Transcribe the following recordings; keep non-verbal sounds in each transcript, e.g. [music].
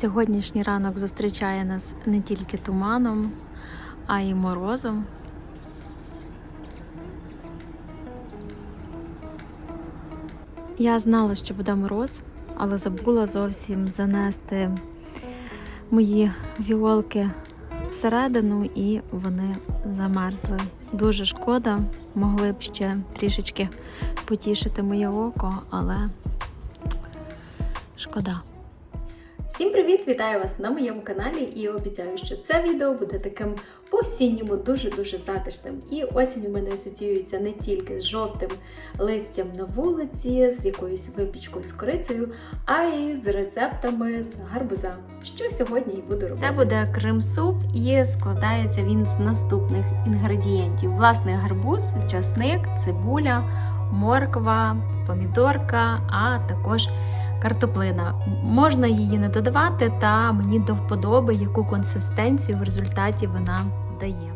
Сьогоднішній ранок зустрічає нас не тільки туманом, а й морозом. Я знала, що буде мороз, але забула зовсім занести мої віолки всередину і вони замерзли. Дуже шкода, могли б ще трішечки потішити моє око, але шкода. Всім привіт! Вітаю вас на моєму каналі і обіцяю, що це відео буде таким по-осінньому дуже-дуже затишним. І осінь у мене асоціюється не тільки з жовтим листям на вулиці, з якоюсь випічкою з корицею, а й з рецептами з гарбуза, що сьогодні і буду робити. Це буде крем-суп і складається він з наступних інгредієнтів: власний гарбуз, часник, цибуля, морква, помідорка, а також картоплина. Можна її не додавати, та мені до вподоби, яку консистенцію в результаті вона дає.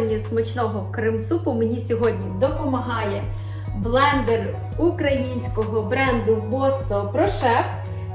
У смачного крем-супу мені сьогодні допомагає блендер українського бренду Bosso ProChef.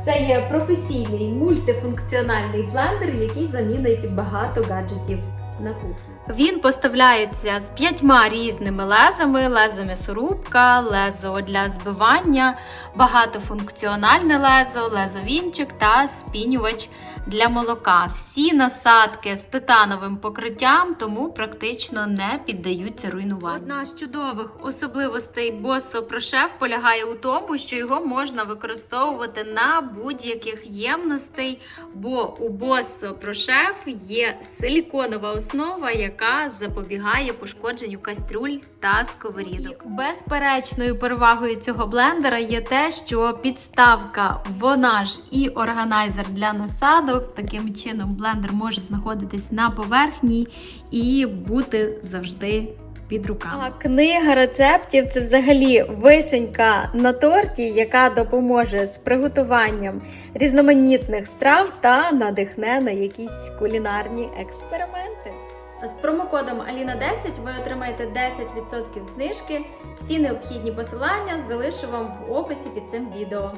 Це є професійний мультифункціональний блендер, який замінить багато гаджетів на кухні. Він поставляється з п'ятьма різними лезами: лезо м'ясорубка, лезо для збивання, багатофункціональне лезо, лезо-вінчик та спінювач для молока. Всі насадки з титановим покриттям, тому практично не піддаються руйнуванню. Одна з чудових особливостей Bosso ProChef полягає у тому, що його можна використовувати на будь-яких ємностей, бо у Bosso ProChef є силіконова основа, яка запобігає пошкодженню кастрюль та сковорідок. І безперечною перевагою цього блендера є те, що підставка, вона ж і органайзер для насадок. Таким чином, блендер може знаходитись на поверхні і бути завжди. Під руками. А книга рецептів це взагалі вишенька на торті, яка допоможе з приготуванням різноманітних страв та надихне на якісь кулінарні експерименти. З промокодом Аліна10 ви отримаєте 10% знижки. Всі необхідні посилання залишу вам в описі під цим відео.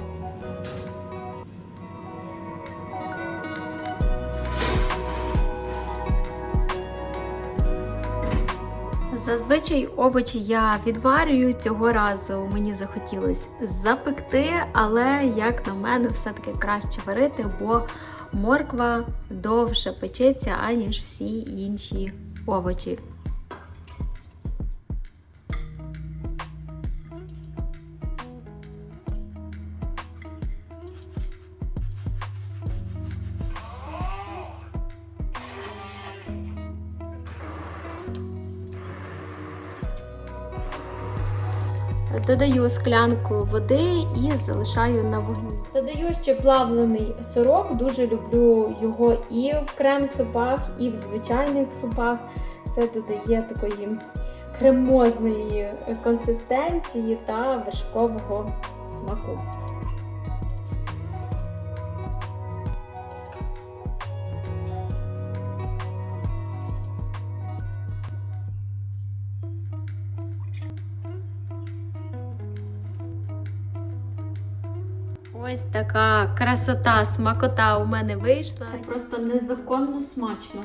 Зазвичай овочі я відварюю цього разу. Мені захотілося запекти, але, як на мене, все-таки краще варити, бо морква довше печеться, аніж всі інші овочі. Додаю склянку води і залишаю на вогні. Додаю ще плавлений сирок, дуже люблю його і в крем-супах, і в звичайних супах. Це додає такої кремозної консистенції та вершкового смаку. Така красота, смакота у мене вийшла. Це просто незаконно смачно.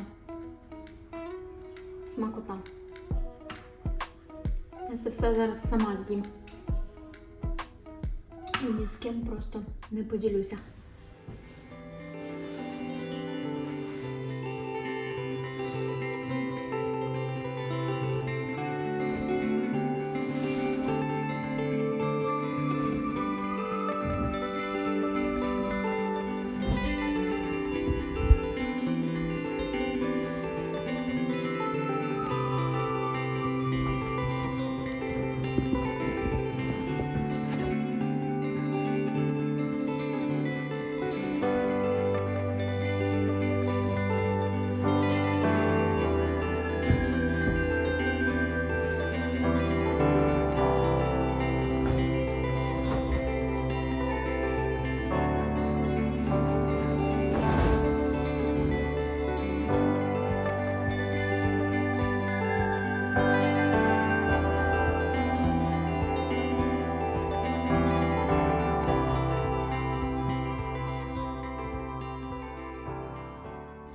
Смакота. Я це все зараз сама з'їм. І ні з ким просто не поділюся.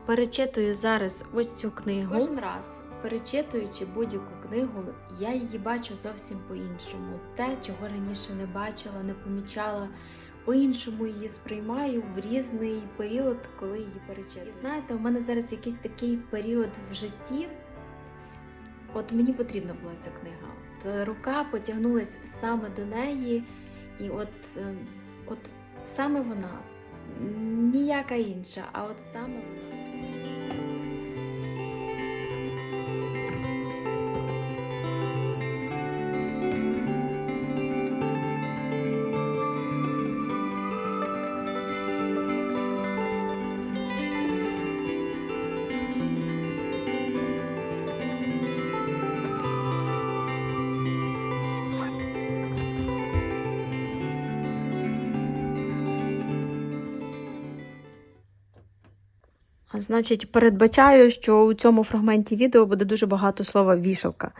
Перечитую зараз ось цю книгу. Кожен раз, перечитуючи будь-яку книгу, я її бачу зовсім по-іншому. Те, чого раніше не бачила, не помічала. По-іншому її сприймаю в різний період, коли її перечитую. І знаєте, у мене зараз якийсь такий період в житті. От мені потрібна була ця книга. От рука потягнулась саме до неї, і от, е, от саме вона, ніяка інша, а от саме вона. Значить, передбачаю, що у цьому фрагменті відео буде дуже багато слова вішалка.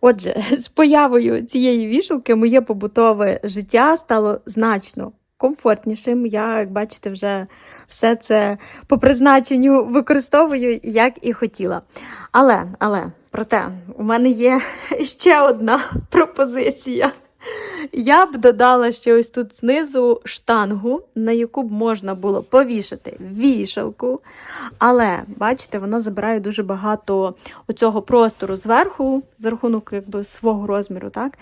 Отже, [laughs] з появою цієї вішалки моє побутове життя стало значно комфортнішим. Я, як бачите, вже все це по призначенню використовую, як і хотіла. Але, але, проте, у мене є [laughs] ще одна пропозиція. Я б додала ще ось тут знизу штангу, на яку б можна було повішати вішалку. Але, бачите, вона забирає дуже багато оцього простору зверху, за рахунок якби, свого розміру. так?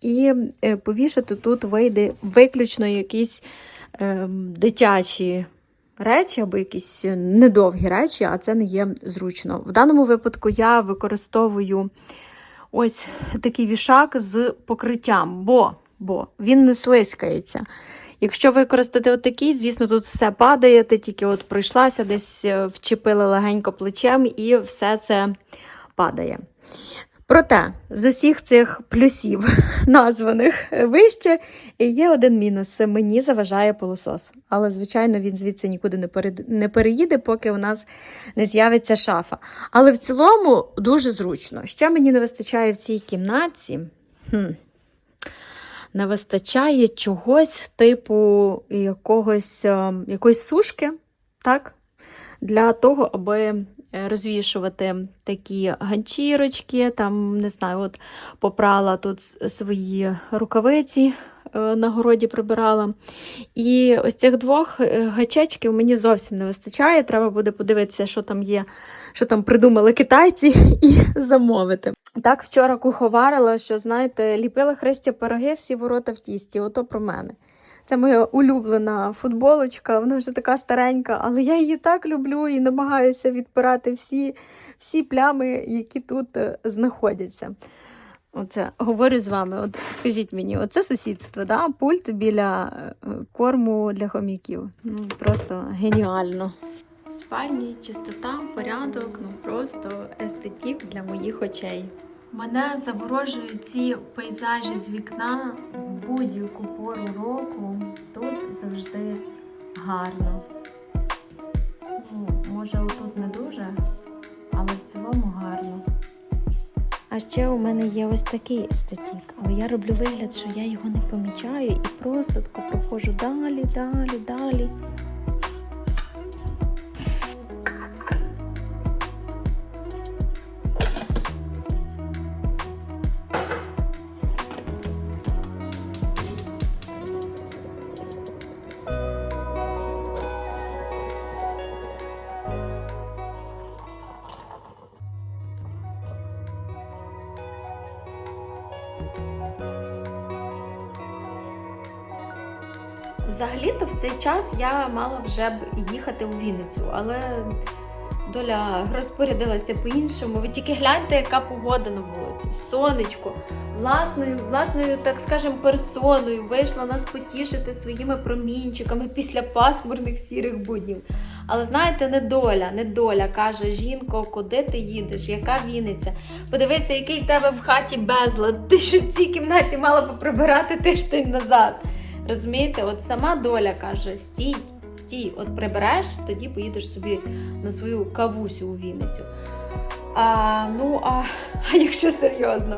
І е, повішати тут вийде виключно якісь е, дитячі речі або якісь недовгі речі, а це не є зручно. В даному випадку я використовую ось такий вішак з покриттям, бо, бо він не слизькається. Якщо використати отакий, звісно, тут все падає, ти тільки от пройшлася, десь е, вчепила легенько плечем і все це падає. Проте, з усіх цих плюсів, [laughs] названих вище, є один мінус: мені заважає пилосос. Але, звичайно, він звідси нікуди не переїде, поки у нас не з'явиться шафа. Але в цілому дуже зручно. Що мені не вистачає в цій кімнаті? Хм. Не вистачає чогось типу якогось, е, якоїсь сушки, так? Для того, аби розвішувати такі ганчірочки, там, не знаю, от попрала тут свої рукавиці, е, на городі прибирала. І ось цих двох е, гачечків мені зовсім не вистачає. Треба буде подивитися, що там є, що там придумали китайці, [laughs] і замовити. Так, вчора куховарила, що, знаєте, ліпила Христя пироги, всі ворота в тісті. Ото про мене. Це моя улюблена футболочка, вона вже така старенька, але я її так люблю і намагаюся відпирати всі, всі плями, які тут е, знаходяться. Оце говорю з вами. От скажіть мені, оце сусідство, да? пульт біля е, корму для хомяків. Ну, просто геніально. В спальні чистота, порядок, ну просто естетік для моїх очей. Мене заворожують ці пейзажі з вікна в будь-яку пору року. Тут завжди гарно. Ну, може, отут не дуже, але в цілому гарно. А ще у мене є ось такий естетік, але я роблю вигляд, що я його не помічаю і просто тако проходжу далі, далі, далі. Взагалі-то в цей час я мала вже б їхати у Вінницю, але доля розпорядилася по-іншому. Ви тільки гляньте, яка погода на вулиці. Сонечко, власною, власною, так скажем, персоною вийшла нас потішити своїми промінчиками після пасмурних сірих буднів. Але знаєте, недоля, недоля каже жінко, куди ти їдеш, яка Вінниця? Подивися, який в тебе в хаті безлад. Ти що в цій кімнаті мала поприбирати тиждень назад. Розумієте, от сама доля каже: стій, стій, от прибереш, тоді поїдеш собі на свою кавусю у Вінницю. А, ну, а, а якщо серйозно?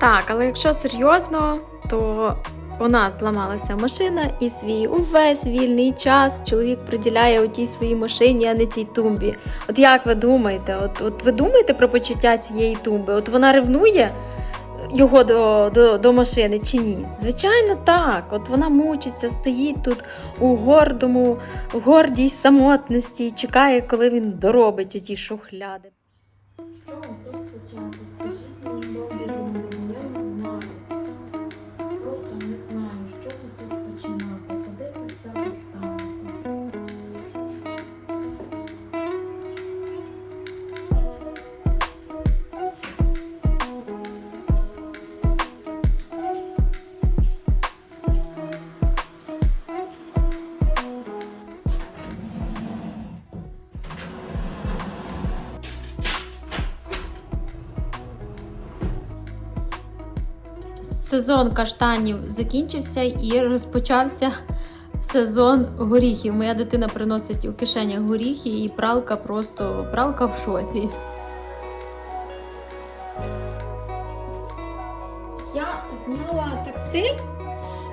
Так, але якщо серйозно, то у нас зламалася машина, і свій увесь вільний час чоловік приділяє у тій своїй машині, а не цій тумбі. От як ви думаєте? От, от ви думаєте про почуття цієї тумби? От вона ревнує його до, до, до машини чи ні? Звичайно, так. От вона мучиться, стоїть тут у гордому, в гордій самотності і чекає, коли він доробить оті шухляди. Сезон каштанів закінчився і розпочався сезон горіхів. Моя дитина приносить у кишенях горіхи, і пралка просто пралка в шоці. Я зняла текстиль,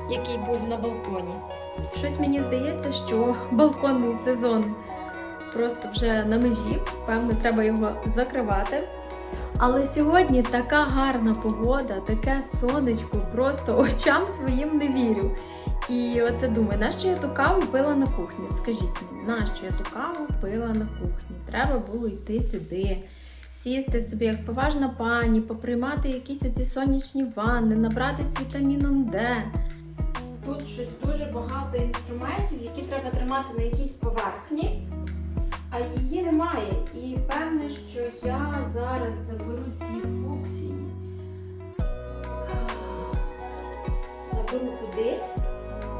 який був на балконі. Щось мені здається, що балконний сезон просто вже на межі. Певно, треба його закривати. Але сьогодні така гарна погода, таке сонечко, просто очам своїм не вірю. І оце думаю, нащо я ту каву пила на кухні? Скажіть мені, нащо я ту каву пила на кухні? Треба було йти сюди, сісти собі як поважна пані, поприймати якісь оці сонячні ванни, набратись вітаміном Д. Тут щось дуже багато інструментів, які треба тримати на якійсь поверхні. А її немає. І певне, що я зараз заберу ці фуксії. Наберу кудись,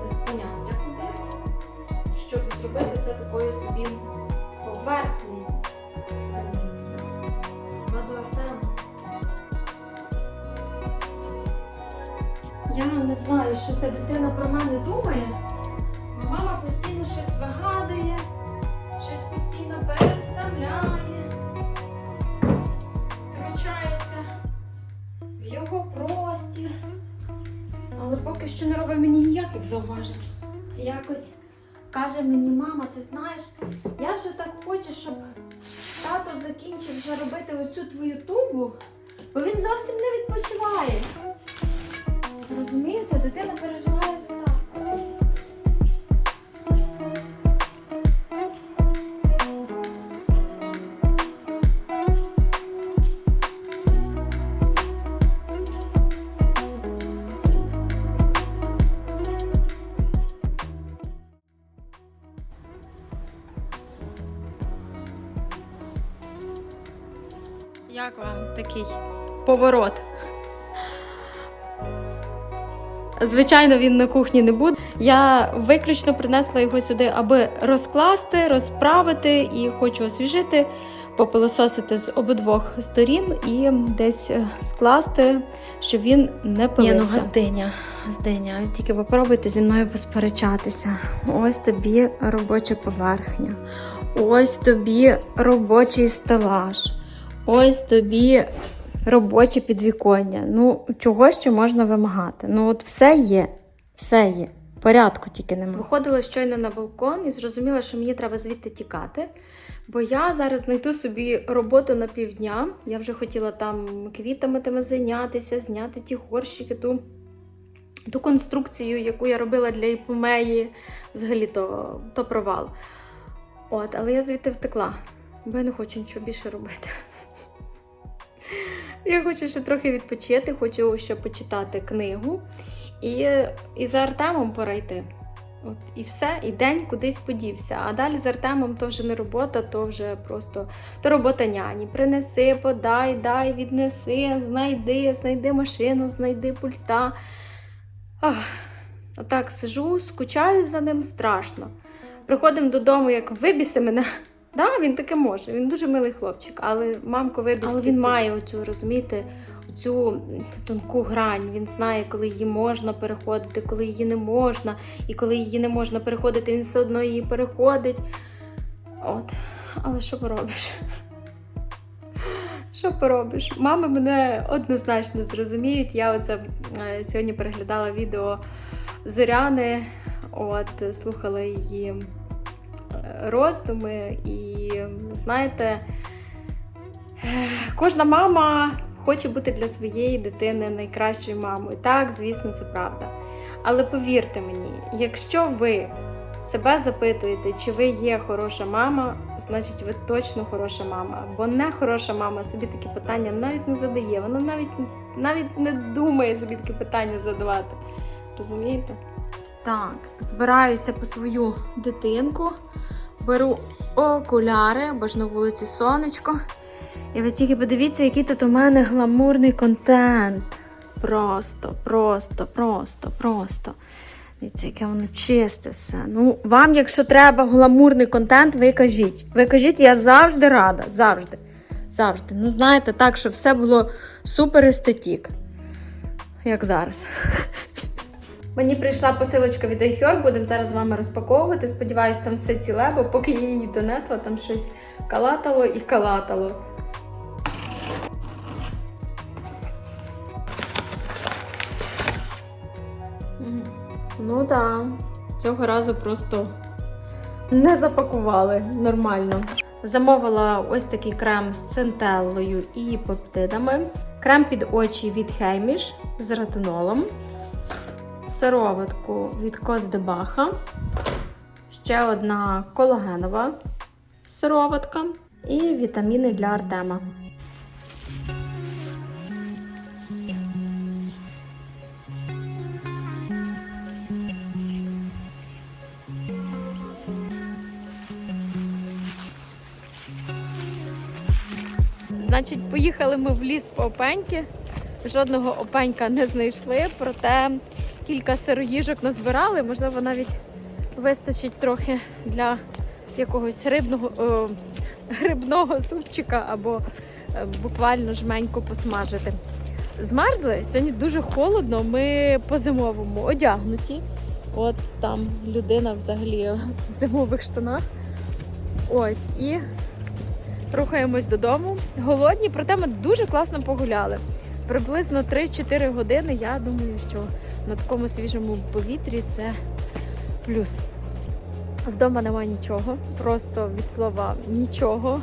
без поняття куди, щоб зробити це такою собі поверхнею. Хіба до Артема? Я не знаю, що ця дитина про мене думає. Переставляє, втручається в його простір. Але поки що не робить мені ніяких зауважень. Якось каже мені, мама, ти знаєш, я вже так хочу, щоб тато закінчив вже робити оцю твою тубу, бо він зовсім не відпочиває. Розумієте, дитина переживає такий поворот? Звичайно, він на кухні не буде. Я виключно принесла його сюди, аби розкласти, розправити і хочу освіжити, попилососити з обидвох сторін і десь е, скласти, щоб він не пилився. Ні, ну газдиня, газдиня. Тільки попробуйте зі мною посперечатися. Ось тобі робоча поверхня. Ось тобі робочий стелаж. Ось тобі робоче підвіконня. Ну, чого ще можна вимагати? Ну, от все є, все є. Порядку тільки немає. Виходила щойно на балкон і зрозуміла, що мені треба звідти тікати. Бо я зараз знайду собі роботу на півдня. Я вже хотіла там квітами тими зайнятися, зняти ті горщики, ту, ту конструкцію, яку я робила для іпомеї. Взагалі то, то провал. От, але я звідти втекла, бо я не хочу нічого більше робити. Я хочу ще трохи відпочити, хочу ще почитати книгу і, і за Артемом пора йти. От і все, і день кудись подівся. А далі з Артемом то вже не робота, то вже просто то робота няні. Принеси, подай, дай, віднеси, знайди, знайди машину, знайди пульта. Ах, отак сижу, скучаю за ним страшно. Приходимо додому, як вибіси мене. Да, він таке може. Він дуже милий хлопчик, але мамко вибіс. Але він має оцю, розумієте, цю тонку грань. Він знає, коли її можна переходити, коли її не можна. І коли її не можна переходити, він все одно її переходить. От. Але що поробиш? [laughs] Що поробиш? Мами мене однозначно зрозуміють. Я оце е, сьогодні переглядала відео Зоряни, от слухала її роздуми, і знаєте, кожна мама хоче бути для своєї дитини найкращою мамою. Так, звісно, це правда. Але повірте мені, якщо ви себе запитуєте, чи ви є хороша мама, значить ви точно хороша мама. Бо не хороша мама собі такі питання навіть не задає. Вона навіть, навіть не думає собі такі питання задавати. Розумієте? Так, збираюся по свою дитинку, беру окуляри, бо ж на вулиці сонечко. І ви тільки подивіться, який тут у мене гламурний контент. Просто, просто, просто, просто. Дивіться, яке воно чисте все. Ну, вам, якщо треба гламурний контент, ви кажіть. Ви кажіть, я завжди рада. Завжди. Завжди. Ну, знаєте, так, щоб все було супер естетік. Як зараз. Мені прийшла посилочка від iHerb, будемо зараз з вами розпаковувати. Сподіваюсь, там все ціле, бо поки я її донесла, там щось калатало і калатало. Ну так, цього разу просто не запакували нормально. Замовила ось такий крем з центеллою і пептидами. Крем під очі від Хейміш з ретинолом. Сироватку від Коздебаха. Ще одна колагенова сироватка. І вітаміни для Артема. Значить, поїхали ми в ліс по опеньки. Жодного опенька не знайшли, проте кілька сироїжок назбирали. Можливо, навіть вистачить трохи для якогось рибного, о, грибного супчика або е, буквально жменьку посмажити. Змерзли. Сьогодні дуже холодно, ми по-зимовому одягнуті. От там людина взагалі в зимових штанах. Ось і рухаємось додому. Голодні, проте ми дуже класно погуляли. Приблизно 3-4 години. Я думаю, що на такому свіжому повітрі це плюс. Вдома немає нічого, просто від слова нічого.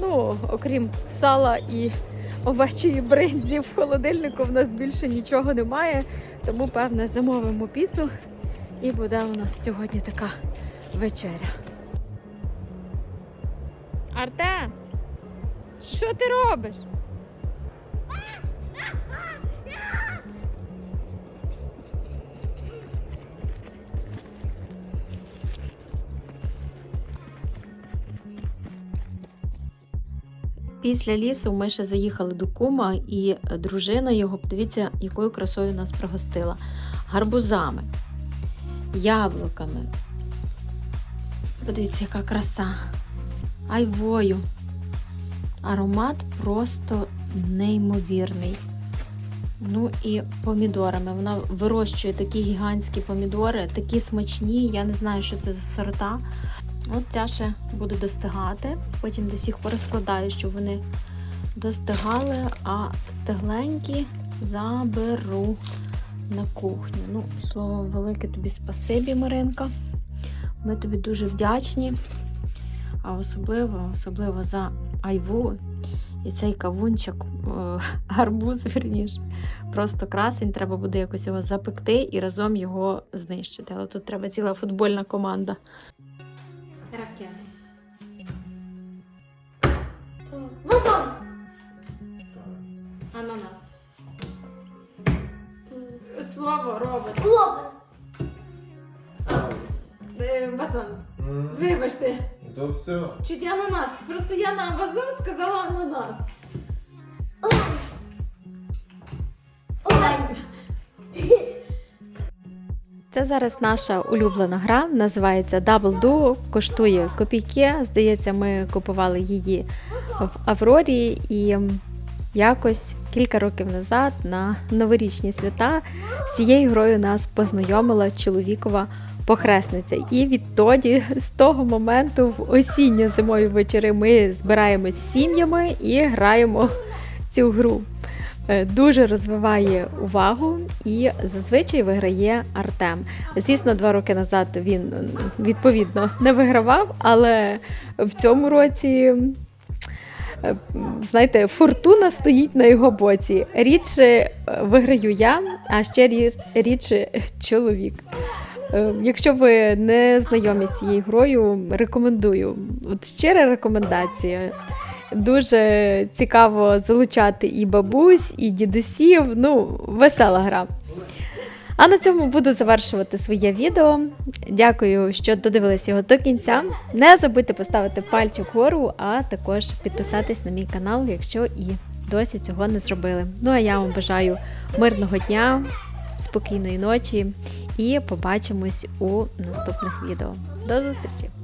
Ну, окрім сала і овечої бринзі в холодильнику в нас більше нічого немає. Тому, певне, замовимо піцу і буде у нас сьогодні така вечеря. Артем, що ти робиш? Після лісу ми ще заїхали до кума, і дружина його, подивіться, якою красою нас пригостила. Гарбузами, яблуками. Подивіться, яка краса. Айвою. Аромат просто неймовірний. Ну і помідорами. Вона вирощує такі гігантські помідори, такі смачні. Я не знаю, що це за сорта. От ця ще буде достигати. Потім десь їх порозкладаю, щоб вони достигали, а стегленькі заберу на кухню. Ну, словом, велике тобі спасибі, Маринка. Ми тобі дуже вдячні. А особливо, особливо за айву і цей кавунчик, о, гарбуз, [laughs] верніше. Просто красень, треба буде якось його запекти і разом його знищити. Але тут треба ціла футбольна команда. Ракети. Вазон. Ананас. Слово робот. Лобин. Е, Вазон. Вибачте. То все. Чуть ананас. Просто я на вазон сказала ананас. Олень. Це зараз наша улюблена гра, називається Double Duo, коштує копійки. Здається, ми купували її в Аврорі і якось кілька років назад на новорічні свята з цією грою нас познайомила чоловікова похресниця. І відтоді, з того моменту, в осінньо-зимові вечори ми збираємось з сім'ями і граємо цю гру дуже розвиває увагу і зазвичай виграє Артем. Звісно, два роки назад він відповідно не вигравав, але в цьому році. е, Знаєте, фортуна стоїть на його боці. Рідше е, виграю я, а ще рі- рідше чоловік. Е, Якщо ви не знайомі з цією грою, рекомендую. От щира рекомендація. Дуже цікаво залучати і бабусь, і дідусів. Ну, весела гра. А на цьому буду завершувати своє відео. Дякую, що додивились його до кінця. Не забудьте поставити пальчик вгору, а також підписатись на мій канал, якщо і досі цього не зробили. Ну а я вам бажаю мирного дня, спокійної ночі і побачимось у наступних відео. До зустрічі!